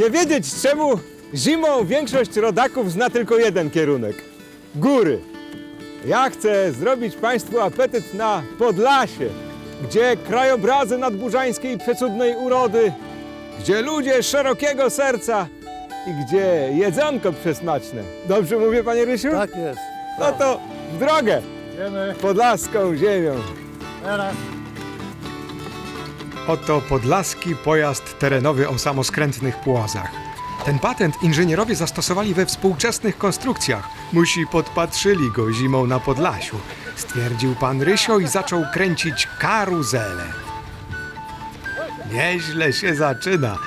Nie wiedzieć czemu zimą większość rodaków zna tylko jeden kierunek. Góry. Ja chcę zrobić Państwu apetyt na Podlasie, gdzie krajobrazy nadburzańskiej przecudnej urody, gdzie ludzie szerokiego serca i gdzie jedzonko przesmaczne. Dobrze mówię, Panie Rysiu? Tak jest. No to w drogę Idziemy podlaską ziemią. teraz. Oto podlaski pojazd terenowy o samoskrętnych płozach. Ten patent inżynierowie zastosowali we współczesnych konstrukcjach. Musi podpatrzyli go zimą na Podlasiu, stwierdził pan Rysio i zaczął kręcić karuzelę. Nieźle się zaczyna.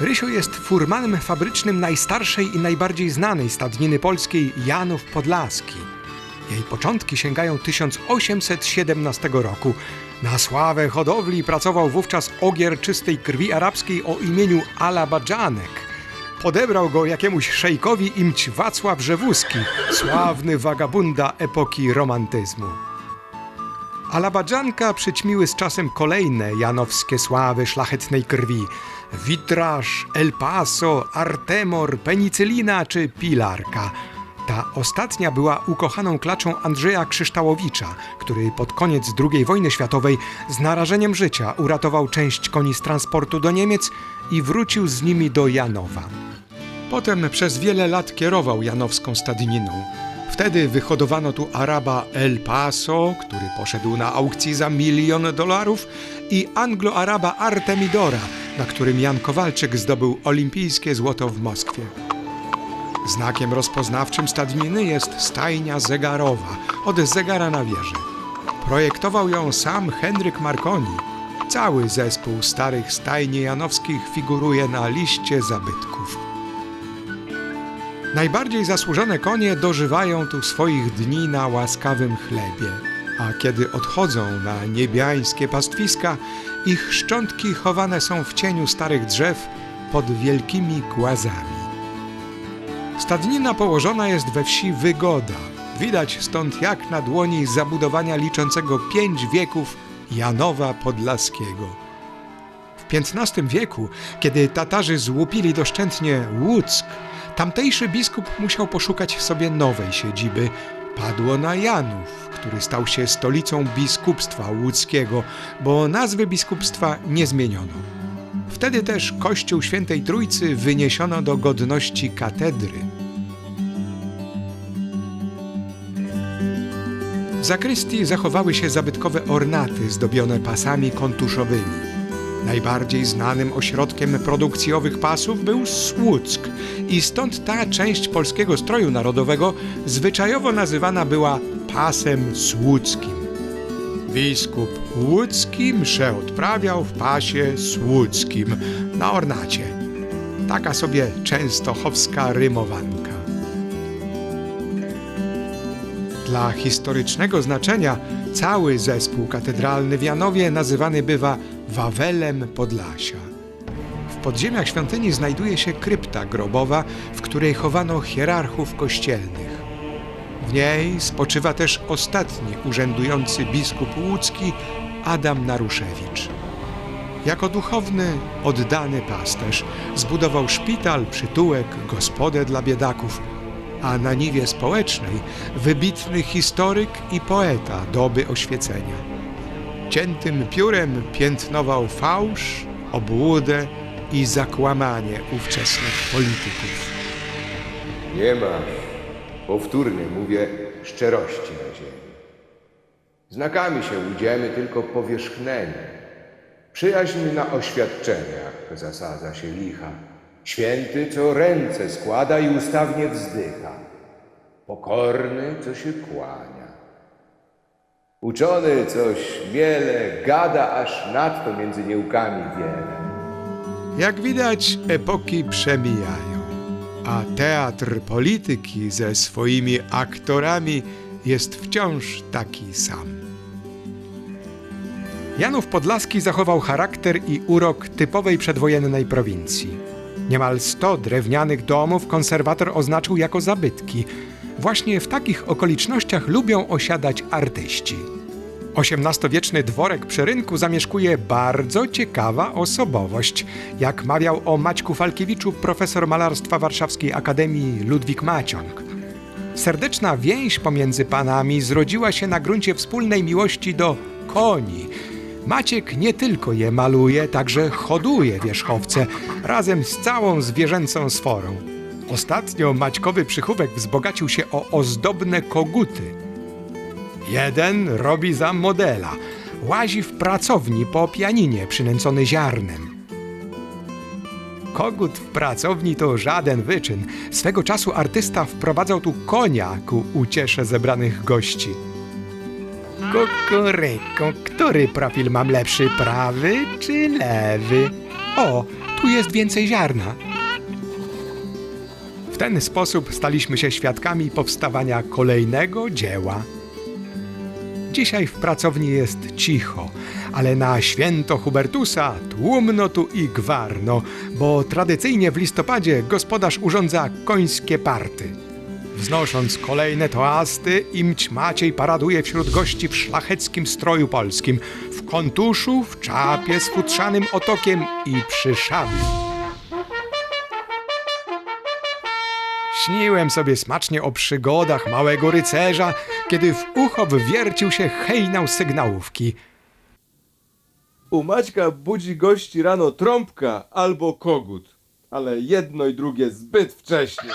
Rysio jest furmanem fabrycznym najstarszej i najbardziej znanej stadniny polskiej Janów Podlaski. Jej początki sięgają 1817 roku. Na sławę hodowli pracował wówczas ogier czystej krwi arabskiej o imieniu Alabadżanek. Podebrał go jakiemuś szejkowi imć Wacław Rzewuski, sławny wagabunda epoki romantyzmu. Alabadżanka przyćmiły z czasem kolejne janowskie sławy szlachetnej krwi. Witraż, El Paso, Artemor, Penicylina czy Pilarka. Ta ostatnia była ukochaną klaczą Andrzeja Krzyształowicza, który pod koniec II wojny światowej z narażeniem życia uratował część koni z transportu do Niemiec i wrócił z nimi do Janowa. Potem przez wiele lat kierował janowską stadniną. Wtedy wyhodowano tu Araba El Paso, który poszedł na aukcji za milion dolarów, i Anglo-Araba Artemidora, na którym Jan Kowalczyk zdobył olimpijskie złoto w Moskwie. Znakiem rozpoznawczym stadniny jest stajnia zegarowa od zegara na wieży. Projektował ją sam Henryk Marconi. Cały zespół starych stajni janowskich figuruje na liście zabytków. Najbardziej zasłużone konie dożywają tu swoich dni na łaskawym chlebie, a kiedy odchodzą na niebiańskie pastwiska, ich szczątki chowane są w cieniu starych drzew pod wielkimi głazami. Stadnina położona jest we wsi Wygoda. Widać stąd jak na dłoni zabudowania liczącego pięć wieków Janowa Podlaskiego. W XV wieku, kiedy Tatarzy złupili doszczętnie Łuck, tamtejszy biskup musiał poszukać sobie nowej siedziby. Padło na Janów, który stał się stolicą biskupstwa łódzkiego, bo nazwy biskupstwa nie zmieniono. Wtedy też kościół świętej Trójcy wyniesiono do godności katedry. W zakrystii zachowały się zabytkowe ornaty zdobione pasami kontuszowymi. Najbardziej znanym ośrodkiem produkcji owych pasów był Słuck i stąd ta część polskiego stroju narodowego zwyczajowo nazywana była pasem słuckim. Biskup łódzki mszę odprawiał w pasie słuckim na ornacie. Taka sobie częstochowska rymowanka. Dla historycznego znaczenia cały zespół katedralny w Janowie nazywany bywa Wawelem Podlasia. W podziemiach świątyni znajduje się krypta grobowa, w której chowano hierarchów kościelnych. W niej spoczywa też ostatni urzędujący biskup łódzki Adam Naruszewicz. Jako duchowny, oddany pasterz zbudował szpital, przytułek, gospodę dla biedaków, a na niwie społecznej wybitny historyk i poeta doby oświecenia. Ciętym piórem piętnował fałsz, obłudę i zakłamanie ówczesnych polityków. Nie ma, powtórnie mówię, szczerości na ziemi. Znakami się ujdziemy tylko powierzchnienie. Przyjaźń na oświadczeniach zasadza się licha. Święty, co ręce składa i ustawnie wzdycha. Pokorny, co się kłania. Uczony, coś wiele gada, aż nadto między nieukami wiele. Jak widać, epoki przemijają, a teatr polityki ze swoimi aktorami jest wciąż taki sam. Janów Podlaski zachował charakter i urok typowej przedwojennej prowincji. Niemal 100 drewnianych domów konserwator oznaczył jako zabytki. Właśnie w takich okolicznościach lubią osiadać artyści. XVIII dworek przy rynku zamieszkuje bardzo ciekawa osobowość. Jak mawiał o Maćku Falkiewiczu profesor malarstwa Warszawskiej Akademii Ludwik Maciąg. Serdeczna więź pomiędzy panami zrodziła się na gruncie wspólnej miłości do koni. Maciek nie tylko je maluje, także hoduje wierzchowce razem z całą zwierzęcą sforą. Ostatnio Maćkowy przychówek wzbogacił się o ozdobne koguty. Jeden robi za modela. Łazi w pracowni po pianinie przynęcony ziarnem. Kogut w pracowni to żaden wyczyn. Swego czasu artysta wprowadzał tu konia ku uciesze zebranych gości. Kukuryku, który profil mam lepszy, prawy czy lewy? O, tu jest więcej ziarna. W ten sposób staliśmy się świadkami powstawania kolejnego dzieła. Dzisiaj w pracowni jest cicho, ale na święto Hubertusa tłumno tu i gwarno, bo tradycyjnie w listopadzie gospodarz urządza końskie party. Wznosząc kolejne toasty, imć Maciej paraduje wśród gości w szlacheckim stroju polskim, w kontuszu, w czapie z futrzanym otokiem i przy szabli. Śniłem sobie smacznie o przygodach małego rycerza, kiedy w ucho wywiercił się hejnał sygnałówki. U Maćka budzi gości rano trąbka albo kogut, ale jedno i drugie zbyt wcześnie.